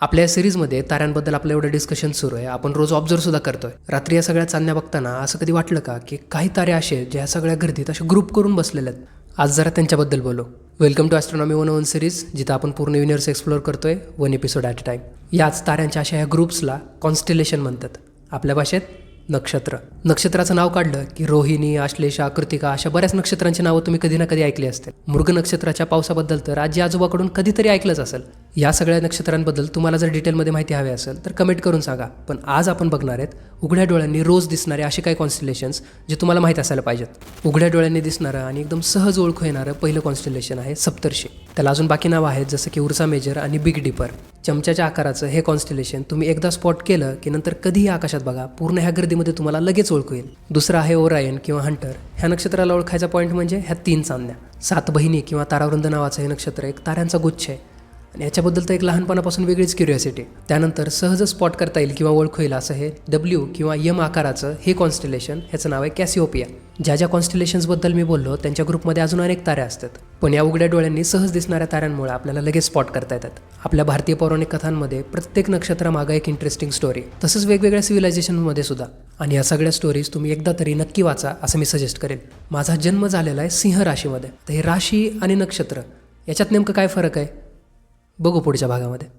आपल्या या सिरीजमध्ये ताऱ्यांबद्दल आपलं एवढं डिस्कशन सुरू आहे. आपण रोज ऑब्झर्व सुद्धा करतोय. रात्री या सगळ्या चांदण्या बघताना असं कधी वाटलं का की काही तारे असे आहेत जे सगळ्या गर्दीत असे ग्रुप करून बसलेले आहेत? आज जरा त्यांच्याबद्दल बोलू. Welcome to astronomy one one series जिथं आपण पूर्ण युनिवर्स एक्सप्लोअर करतोय one episode at a time याच ताऱ्यांच्या अशा ह्या ग्रुप्सला कॉन्स्टिलेशन म्हणतात. आपल्या भाषेत नक्षत्र. नक्षत्राचं नाव काढलं की रोहिणी आश्लेषा कृतिका अशा बऱ्याच नक्षत्रांची नावं तुम्ही कधी ना कधी ऐकली असतील. मृग नक्षत्राच्या पावसाबद्दल तर आजी आजोबाकडून कधीतरी ऐकलंच असेल. या सगळ्या नक्षत्रांबद्दल तुम्हाला जर डिटेलमध्ये माहिती हवी असेल तर कमेंट करून सांगा. पण आज आपण बघणार आहेत उघड्या डोळ्यांनी रोज दिसणारे असे काही कॉन्स्टिलेशन्स जे तुम्हाला माहीत असायला पाहिजेत. उघड्या डोळ्यांनी दिसणारं आणि एकदम सहज ओळखू येणारं पहिलं कॉन्स्टिलेशन आहे सप्तर्षी. त्याला अजून बाकी नावं आहेत जसं की उर्सा मेजर आणि बिग डिपर चमच्याच्या आकाराचं हे कॉन्स्टिलेशन तुम्ही एकदा स्पॉट केलं की नंतर कधीही आकाशात बघा पूर्ण ह्या गर्दीमध्ये तुम्हाला लगेच ओळखू येईल. दुसरं आहे ओरायन किंवा हंटर ह्या नक्षत्राला ओळखायचा पॉईंट म्हणजे ह्या तीन चांदण्या सात बहिणी किंवा तारावृंद नावाचं हे नक्षत्र एक ताऱ्यांचा गुच्छ आहे. आणि याच्याबद्दल तर एक लहानपणापासून वेगळीच क्युरिओसिटी त्यानंतर सहज स्पॉट करता येईल किंवा ओळख होईल असं हे डब्ल्यू किंवा यम आकाराचं हे कॉन्स्टिलेशन ह्याचं नाव आहे कॅसिओपिया ज्या ज्या कॉन्स्टिलेशन्सबद्दल मी बोललो त्यांच्या ग्रुपमध्ये अजून अनेक तारे असतात. पण या उघड्या डोळ्यांनी सहज दिसणाऱ्या ताऱ्यांमुळे आपल्याला लगेच स्पॉट करता येतात. आपल्या भारतीय पौराणिक कथांमध्ये प्रत्येक नक्षत्रामागं एक इंटरेस्टिंग स्टोरी तसंच वेगवेगळ्या सिव्हिलायझेशनमध्ये सुद्धा. आणि या सगळ्या स्टोरीज तुम्ही एकदा तरी नक्की वाचा असं मी सजेस्ट करेन. माझा जन्म झालेला आहे सिंह राशीमध्ये. तर हे राशी आणि नक्षत्र याच्यात नेमकं काय फरक आहे? बघू पुढच्या भागामध्ये.